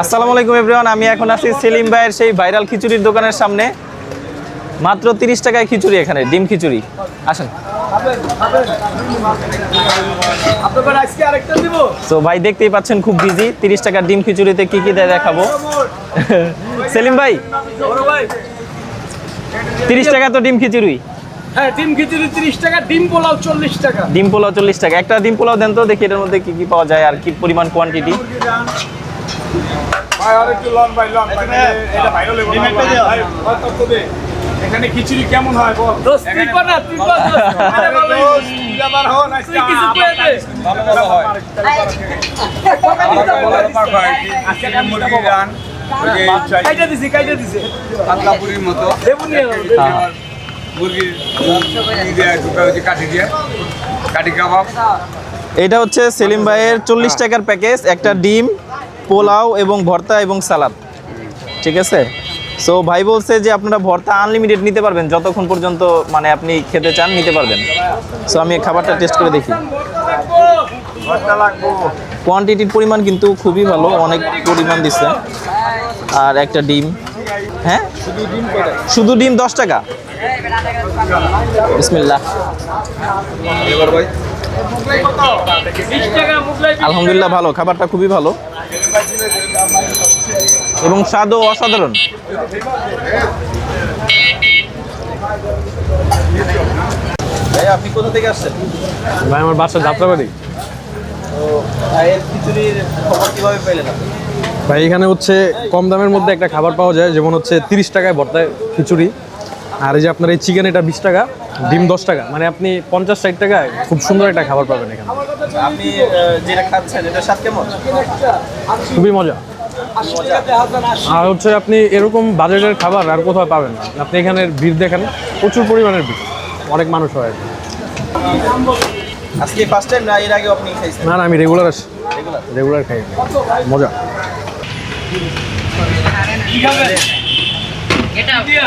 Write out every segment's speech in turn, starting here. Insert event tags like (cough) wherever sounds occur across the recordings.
আসসালামু আলাইকুম এভরিওয়ান আমি এখন আছি সেলিম ভাইয়ের সেই ভাইরাল খিচুড়ির দোকানের সামনে। মাত্র তিরিশ টাকায় খিচুড়ি এখানে ডিম খিচুড়ি। আসেন। তো ভাই দেখতেই পাচ্ছেন খুব বিজি তিরিশ টাকার ডিম খিচুড়িতে কি কি দেয় দেখাবো। সেলিম ভাই ভাই। তিরিশ টাকা তো ডিম খিচুড়ি। হ্যাঁ ডিম খিচুড়ি তিরিশ টাকা ডিম পোলাও চল্লিশ টাকা। ডিম পোলাও চল্লিশ টাকা। একটা ডিম পোলাও দেন তো দেখি এটার মধ্যে কি কি পাওয়া যায় আর কি পরিমাণ কোয়ান্টিটি ভাই আর একটু লন ভাই লন ভাই এটা ভাইরাল ভাই কত তো দে এখানে খিচুড়ি কেমন হয় বল? দোস্ত তুই কর না তুই কর আরে ভালো আবার হো না তুই কিছু কই দে। ভালো ভালো হয়। আজকে মুরগি গান কাইটা দিছি কাইটা দিছি। পাতলাপুরির মতো। দেবুন নিয়ে নাও, হ্যাঁ। মুরগির ই দিয়ে দুটো হচ্ছে কাঠি দিয়ে। কাঠি কাবাব। এটা হচ্ছে সেলিম ভাইয়ের চল্লিশ টাকার প্যাকেজ একটা ডিম পোলাও এবং ভর্তা এবং সালাদ। ঠিক আছে? সো ভাই বলছে যে আপনারা ভর্তা আনলিমিটেড নিতে পারবেন যতক্ষণ পর্যন্ত মানে আপনি খেতে চান নিতে পারবেন। সো আমি খাবারটা টেস্ট করে দেখি। কোয়ান্টিটির পরিমাণ কিন্তু খুবই ভালো অনেক পরিমাণ দিচ্ছে আর একটা ডিম। হ্যাঁ? শুধু ডিম দশ টাকা। বিসমিল্লাহ। বিশ টাকা মুগলাই আলহামদুলিল্লাহ ভালো খাবারটা খুবই ভালো। এবং স্বাদও অসাধারণ। আপনি কোথা থেকে আসছেন? ভাই আমার বাসা যাত্রাবাড়ি। ভাই এখানে হচ্ছে কম দামের মধ্যে একটা খাবার পাওয়া যায় যেমন হচ্ছে তিরিশ টাকায় ভর্তায় খিচুড়ি। আর এই যে আপনার এই চিকেন এটা বিশ টাকা। ডিম দশ টাকা। মানে আপনি পঞ্চাশ ষাট টাকায় খুব সুন্দর একটা খাবার পাবেন এখানে। আপনি যেটা খাচ্ছেন এটা স্বাদ কেমন? খুবই মজা। আর হচ্ছে আপনি এরকম বাজেটের খাবার আর কোথাও পাবেন না। আপনি এখানের ভিড় দেখেন প্রচুর পরিমাণের ভিড়। অনেক মানুষ হয়। আজকে ফার্স্ট টাইম না এর আগে আপনি খাইছেন? না না আমি রেগুলার আসি রেগুলার রেগুলার খাই। মজা। দিয়া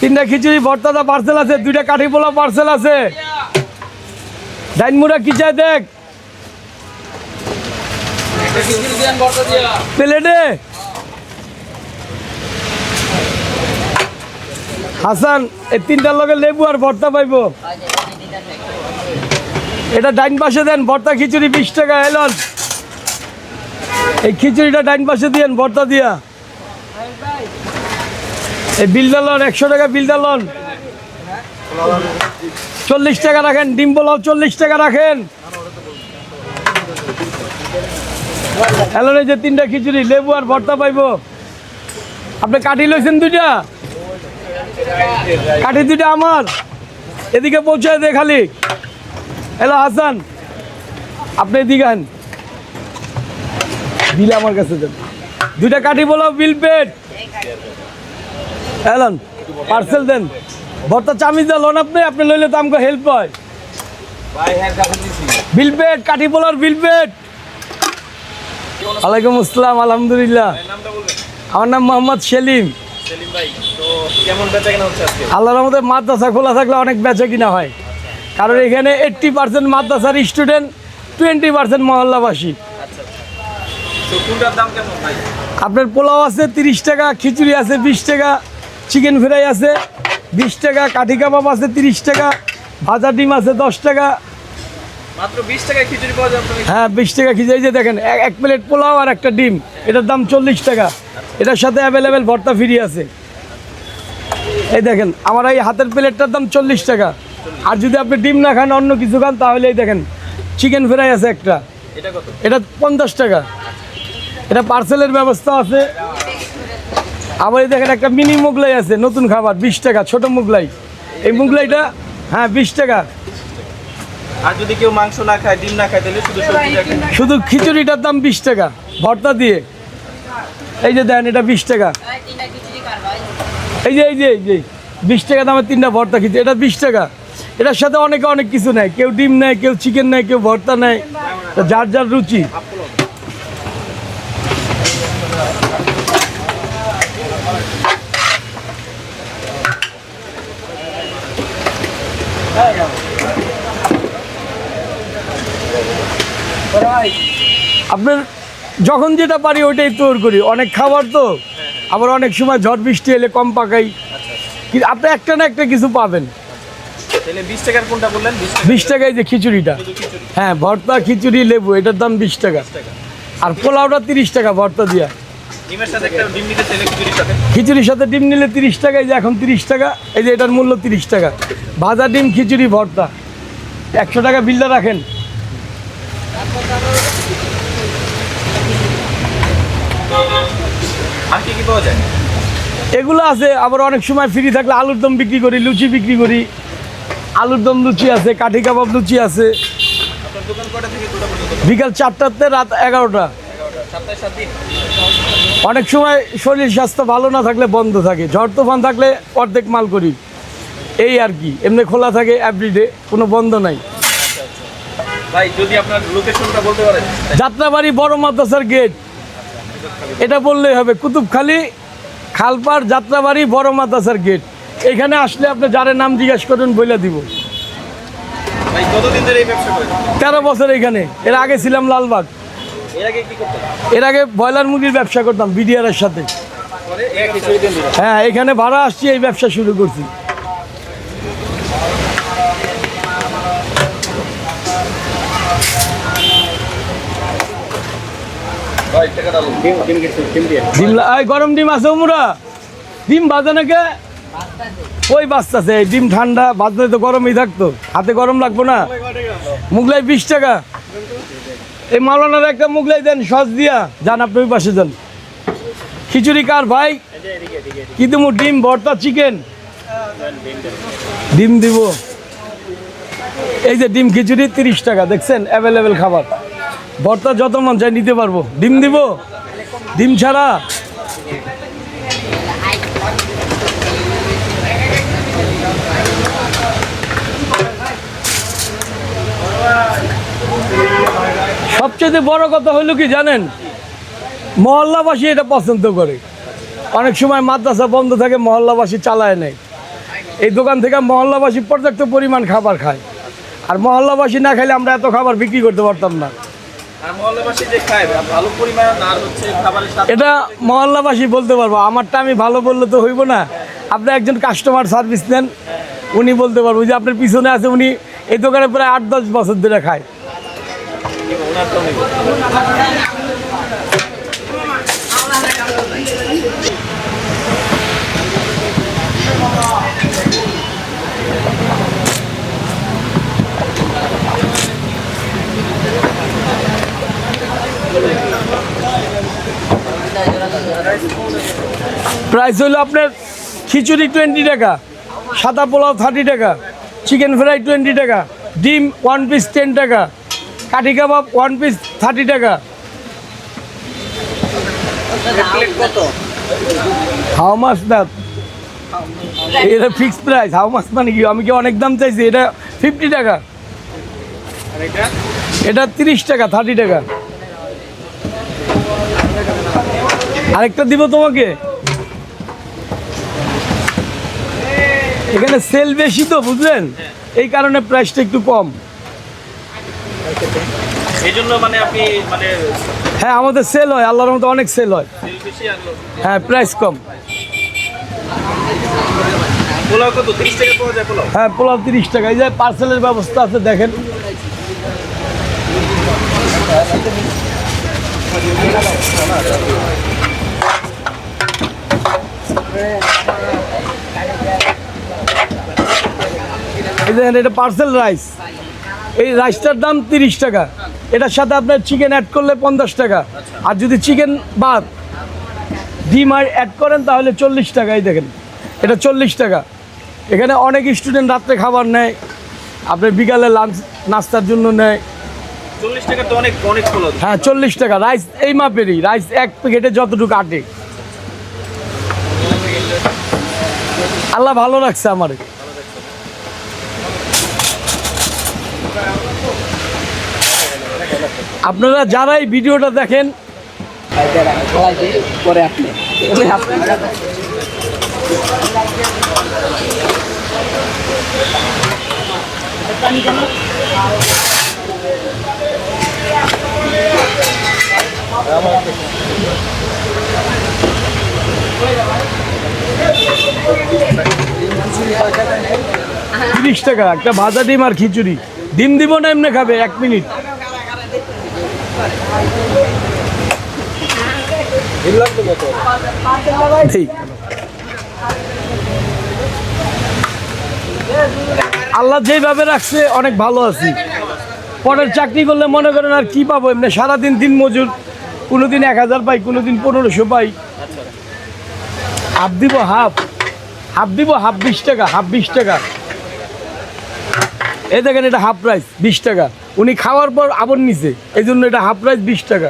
তিনটা খিচুড়ি ভর্তাদা পার্সেল আছে, দুইটা কাঠি পোলা পার্সেল আছে। ডাইনমুড়া কি চাই দেখ? প্লেটে। হাসান, এই তিনটার লগে লেবু আর ভর্তা পাইবো। এটা ডাইন পাশে দেন, ভর্তা খিচুড়ি বিশ টাকা এলন এই খিচুড়িটা ডাইন পাশে দিয়েন, ভর্তা দিয়া। এই বিলটা লন, একশো টাকা বিলটা লন। চল্লিশ টাকা রাখেন, ডিম পোলাও চল্লিশ টাকা রাখেন। হ্যালো এই যে তিনটা খিচুড়ি, লেবু আর ভর্তা পাইবো। আপনি কাঠি লইছেন দুইটা? কাঠি দুইটা আমার। এদিকে পৌঁছায় দে খালি। হ্যালো, হাসান, আপনি এদিকে বিল আমার কাছে দেন। দুইটা কাঠি বলো বিল পেট। এলন পার্সেল দেন। ভর্তা চামি দিয়ে লোন আপনি আপনি লইলে তো আমাকে হেল্প হয়। বিল পেট কাঠি বলার বিল পেট ওয়ালাইকুম আসসালাম আলহামদুলিল্লাহ। আমার নাম মোহাম্মদ সেলিম। আল্লাহর মধ্যে মাদ্রাসা খোলা থাকলে অনেক বেচা কিনা হয়। কারণ এখানে এইট্টি পার্সেন্ট মাদ্রাসার স্টুডেন্ট টোয়েন্টি পার্সেন্ট মহল্লাবাসী। আপনার পোলাও আছে তিরিশ টাকা খিচুড়ি আছে বিশ টাকা। চিকেন ফ্রাই আছে বিশ টাকা কাঠি কাবাব আছে তিরিশ টাকা ভাজা ডিম আছে দশ টাকা। হ্যাঁ বিশ টাকা খিচুড়ি যে দেখেন এক- এক প্লেট পোলাও আর একটা ডিম এটার দাম চল্লিশ টাকা। এটার সাথে অ্যাভেলেবেল ভর্তা ফ্রি আছে। এই দেখেন আমার এই হাতের প্লেটটার দাম চল্লিশ টাকা। আর যদি আপনি ডিম না খান অন্য কিছু খান তাহলে এই দেখেন চিকেন ফ্রাই আছে একটা। এটা পঞ্চাশ টাকা। এটা পার্সেলের ব্যবস্থা আছে। আবার এই দেখেন একটা মিনি মোগলাই আছে নতুন খাবার বিশ টাকা ছোট মোগলাই। এই মোগলাইটা হ্যাঁ বিশ টাকা। আর যদি কেউ মাংস না খায় ডিম না খায় তাহলে শুধু শুধু খিচুড়িটার দাম বিশ টাকা ভর্তা দিয়ে। এই যে দেন এটা বিশ টাকা। এই যে এই যে এই যে বিশ টাকা দামের তিনটা ভর্তা খিচুড়ি এটা বিশ টাকা। এটার সাথে অনেকে অনেক কিছু নেয় কেউ ডিম নেয় কেউ চিকেন নেয় কেউ ভর্তা নেয়। যার যার রুচি। আপনার যখন যেটা পারি ওইটাই তৈরি করি। অনেক খাবার তো আবার অনেক সময় ঝড় বৃষ্টি এলে কম পাকাই। কিন্তু আপনি একটা না একটা কিছু পাবেন। বিশ টাকার কোনটা বললেন? বিশ বিশ টাকায় যে খিচুড়িটা। হ্যাঁ ভর্তা খিচুড়ি লেবু এটার দাম বিশ টাকা। আর পোলাওটা তিরিশ টাকা ভর্তা দিয়া। খিচুড়ির সাথে ডিম নিলে তিরিশ টাকা এই যে এখন তিরিশ টাকা এই যে এটার মূল্য তিরিশ টাকা। ভাজা ডিম খিচুড়ি ভর্তা। একশো টাকা বিলটা রাখেন। এগুলো আছে আবার অনেক সময় ফ্রি থাকলে আলুর দম বিক্রি করি লুচি বিক্রি করি। আলুর দম লুচি আছে কাঠি কাবাব লুচি আছে। বিকাল চারটাতে রাত এগারোটা। অনেক সময় শরীর স্বাস্থ্য ভালো না থাকলে বন্ধ থাকে। ঝড় তুফান থাকলে অর্ধেক মাল করি। এই আর কি। এমনি খোলা থাকে এভরিডে কোনো বন্ধ নাই। যাত্রাবাড়ি বড় মাদ্রাসার গেট এটা বললেই হবে কুতুবখালী খালপাড় যাত্রাবাড়ি বড় মাদ্রাসার গেট এখানে আসলে আপনি যারে নাম জিজ্ঞেস করবেন বলে দিব। করেন? তেরো বছর এখানে। এর আগে ছিলাম লালবাগ। এর আগে ব্রয়লার মুরগির ব্যবসা করতাম বিডিআরের সাথে। হ্যাঁ এখানে ভাড়া আসছি এই ব্যবসা শুরু করছি। গরম ডিম আছে মুরা ডিম বাজে নাকি? ওই বাচ্চাছে এই ডিম ঠান্ডা বাজলে তো গরমই থাকতো। হাতে গরম লাগবো না। মুগলাই বিশ টাকা। এই মাওলানার একটা মুগলাই দেন, সস দিয়া। যান আপনি ওই পাশে যান। খিচুড়ি কার ভাই? কিন্তু ডিম, ভর্তা চিকেন ডিম দিব। এই যে ডিম খিচুড়ি, তিরিশ টাকা, দেখছেন? অ্যাভেলেবেল খাবার। ভর্তা যত মন চাই নিতে পারব। ডিম দিব? ডিম ছাড়া? সবচেয়ে বড় কথা হলো কি জানেন? মহল্লাবাসী এটা পছন্দ করে। অনেক সময় মাদ্রাসা বন্ধ থাকে মহল্লাবাসী চালায় নেয়। এই দোকান থেকে মহল্লাবাসী পর্যাপ্ত পরিমাণ খাবার খায়। আর মহল্লাবাসী না খাইলে আমরা এত খাবার বিক্রি করতে পারতাম না। এটা মহল্লাবাসী বলতে পারব আমারটা আমি ভালো বললে তো হইব না। আপনি একজন কাস্টমার সার্ভিস নেন উনি বলতে পারব যে আপনার পিছনে আছে উনি এই দোকানে প্রায় আট দশ বছর ধরে খায়। প্রাইস হলো আপনার খিচুড়ি টোয়েন্টি টাকা, সাদা পোলাও থার্টি টাকা, চিকেন ফ্রাই টোয়েন্টি টাকা, ডিম ওয়ান পিস টেন টাকা কাঠি কাবাব ওয়ান পিস থার্টি টাকা। হাউ মাছ দ্যাট এটা ফিক্সড প্রাইস হাউ মাছ মানে কি? আমি কি অনেক দাম চাইছি? এটা ফিফটি টাকা। এটা তিরিশ টাকা থার্টি টাকা। আরেকটা দিব তোমাকে। এখানে সেল বেশি তো, বুঝলেন? এই কারণে প্রাইসটা একটু কম। এই জন্য মানে আপনি মানে হ্যাঁ আমাদের সেল হয় আল্লাহর মতো অনেক সেল হয়। হ্যাঁ প্রাইস কম। পোলাও কত? তিরিশ টাকা পাওয়া যায় পোলাও? হ্যাঁ পোলাও তিরিশ টাকা। এই যে পার্সেলের ব্যবস্থা আছে দেখেন। এটা পার্সেল রাইস এই রাইসটার দাম তিরিশ টাকা। এটার সাথে আপনার চিকেন অ্যাড করলে পঞ্চাশ টাকা। আর যদি চিকেন বাদ ডিম আর অ্যাড করেন তাহলে চল্লিশ টাকাই দেখেন। এটা চল্লিশ টাকা। এখানে অনেক স্টুডেন্ট রাত্রে খাবার নেয় আপনার বিকালে লাঞ্চ নাস্তার জন্য নেয়। চল্লিশ টাকা তো অনেক অনেক হ্যাঁ চল্লিশ টাকা। রাইস এই মাপেরই রাইস এক প্যাকেটে যতটুকু আটে। আল্লাহ ভালো রাখছে আমার। আপনারা যারাই ভিডিওটা দেখেন, তিরিশ টাকা, একটা ভাজা ডিম আর খিচুড়ি। ডিম দিব না, এমনি খাবে, এক মিনিট। আল্লাহ যেভাবে রাখছে, অনেক ভালো আছি। পরের চাকরি করলে মনে করেন আর কি পাবো? এমনি সারাদিন দিন মজুর, কোনোদিন এক হাজার পাই, কোনোদিন পনেরোশো পাই। হাফ দিব, হাফ। হাফ দিব, হাফ বিশ টাকা, হাফ বিশ টাকা। এই দেখেন এটা হাফ প্রাইস বিশ টাকা। উনি খাওয়ার পর আবার নিছে। এই জন্য এটা হাফ প্রাইস বিশ টাকা।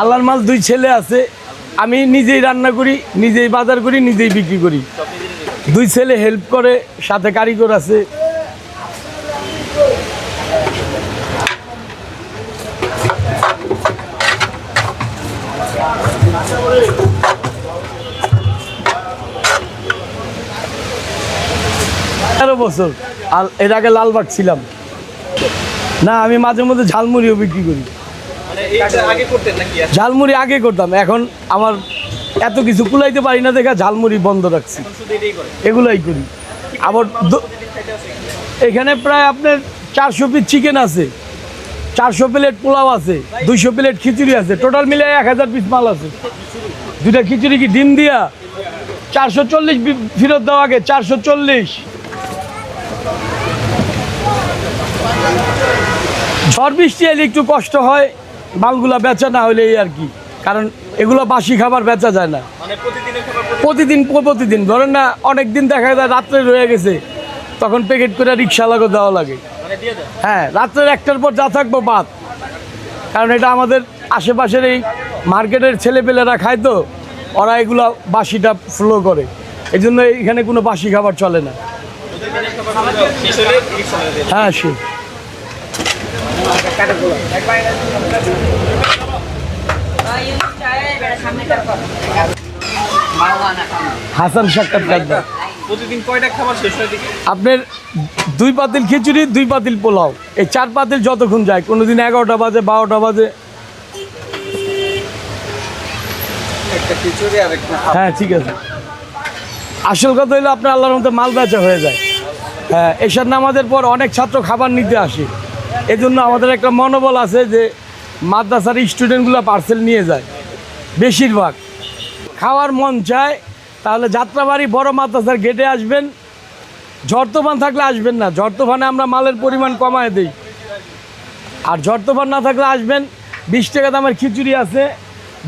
আল্লাহর মাল দুই ছেলে আছে। আমি নিজেই রান্না করি নিজেই বাজার করি নিজেই বিক্রি করি। দুই ছেলে হেল্প করে সাথে কারিগর আছে। তেরো বছর। আর এর আগে লালবাগ ছিলাম। না আমি মাঝে মধ্যে ঝালমুড়িও বিক্রি করি। মানে ঝালমুড়ি আগে করতাম এখন আমার এত কিছু কুলাইতে পারি না দেখা ঝালমুড়ি বন্ধ রাখছি। এগুলাই করি। আবার এখানে প্রায় আপনার চারশো পিস চিকেন আছে। চারশো প্লেট পোলাও আছে দুইশো প্লেট খিচুড়ি আছে টোটাল মিলে এক হাজার পিস মাল আছে। দুইটা খিচুড়ি কি ডিম দিয়া? চারশো চল্লিশ ফেরত দেওয়া আগে চারশো চল্লিশ। ঝড় বৃষ্টি এলে একটু কষ্ট হয় মালগুলা বেচা না হলে এই আর কি। কারণ এগুলো বাসি খাবার বেচা যায় না। মানে প্রতিদিন প্রতিদিন। ধরেন না অনেক দিন দেখা যায় রাত্রে রয়ে গেছে তখন প্যাকেট করে রিক্সা লাগো দেওয়া লাগে। হ্যাঁ রাত্রের একটার পর যা থাকব বাদ। কারণ এটা আমাদের আশেপাশের এই মার্কেটের ছেলেপেলেরা খায় তো ওরা এগুলো বাসিটা ফ্লো করে। এই জন্য এখানে কোনো বাসি খাবার চলে না। হ্যাঁ সে হাসান সাক্ষাৎ প্রতিদিন কয়টা খাবার শেষ হয় আপনার দুই পাতিল খিচুড়ি দুই পাতিল পোলাও। এই চার পাতিল যতক্ষণ যায় কোনো দিন এগারোটা বাজে বারোটা বাজে। হ্যাঁ ঠিক আছে। আসল কথা হলো আপনার আল্লাহর মতো মাল বেচা হয়ে যায়। হ্যাঁ এসব নামাজের পর অনেক ছাত্র খাবার নিতে আসে। এই জন্য আমাদের একটা মনোবল আছে যে মাদ্রাসার স্টুডেন্টগুলো পার্সেল নিয়ে যায় বেশিরভাগ। খাওয়ার মন চায় তাহলে যাত্রাবাড়ি বড় মাদ্রাসার গেটে আসবেন। ঝড় তুফান থাকলে আসবেন না। ঝড় তুফানে আমরা মালের পরিমাণ কমায় দিই। আর ঝড় তুফান না থাকলে আসবেন বিশ টাকা দামের খিচুড়ি আছে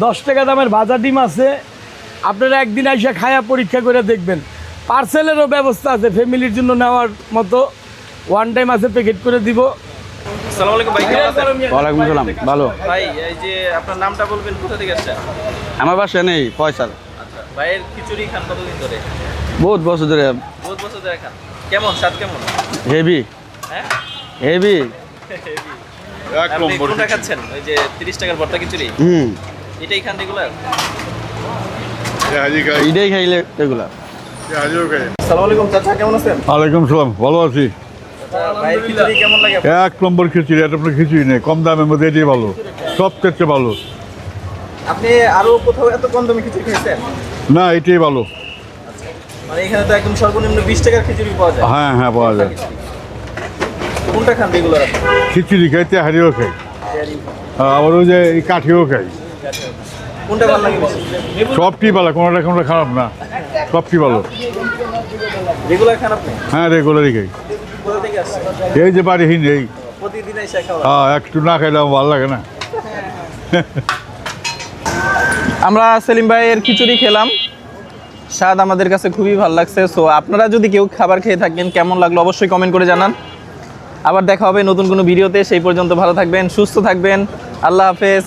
দশ টাকা দামের ভাজা ডিম আছে। আপনারা একদিন এসে খায়া পরীক্ষা করে দেখবেন। পার্সেলেরও ব্যবস্থা আছে ফ্যামিলির জন্য নেওয়ার মতো। ওয়ান টাইম আছে প্যাকেট করে দিব। আসসালামু আলাইকুম ভাই কেমন আছেন? ওয়ালাইকুম সালাম ভালো। ভাই এই যে আপনার নামটা বলবেন কোথা থেকে আসছেন? আমার বাসা নেই পয়সা ভাইয়ের খিচুড়ি খান কতদিন ধরে? বহুত বছর ধরে। বহুত বছর ধরে খান। কেমন স্বাদ কেমন? হেভি হ্যাঁ? হেভি (laughs) আপনি কোনটা খাচ্ছেন? ওই যে তিরিশ টাকার ভর্তা খিচুড়ি? হুম। এটাই খান রেগুলার এটাই খাইলে এগুলা আলাইকুম কেমন আছেন? ওয়ালাইকুম সালাম ভালো আছি। ভাইয়ের খিচুড়ি কেমন লাগে এক নম্বর খিচুড়ি এটা আপনার খিচুড়ি নেই। কম দামের মধ্যে এটাই ভালো। সব ক্ষেত্রে ভালো। আপনি আরও কোথাও এত কম দামে খিচুড়ি খেয়েছেন? না এটাই ভালো। মানে এখানে তো একদম সর্বনিম্ন বিশ টাকার খিচুড়ি পাওয়া যায়। হ্যাঁ হ্যাঁ পাওয়া যায়। কোনটা খান রেগুলার খিচুড়ি খাই তেহারিও খাই। আবার ওই যে এই কাঠিও খাই। কোনটা ভালো লাগে বেশি? সবটি ভালো কোনোটা কোনোটা খারাপ না। সবটি ভালো। রেগুলার খান আপনি? হ্যাঁ রেগুলারই খাই। কোথা থেকে আসছেন? এই যে বাড়িহীন এই। প্রতিদিন এসে খাওয়া হ্যাঁ একটু না খাইলে আমার ভালো লাগে না। (laughs) আমরা সেলিম ভাইয়ের খিচুড়ি খেলাম। স্বাদ আমাদের কাছে খুবই ভালো লাগছে। সো আপনারা যদি কেউ খাবার খেয়ে থাকেন, কেমন লাগল অবশ্যই কমেন্ট করে জানান। আবার দেখা হবে নতুন কোনো ভিডিওতে। সেই পর্যন্ত ভালো থাকবেন, সুস্থ থাকবেন। আল্লাহ হাফেজ।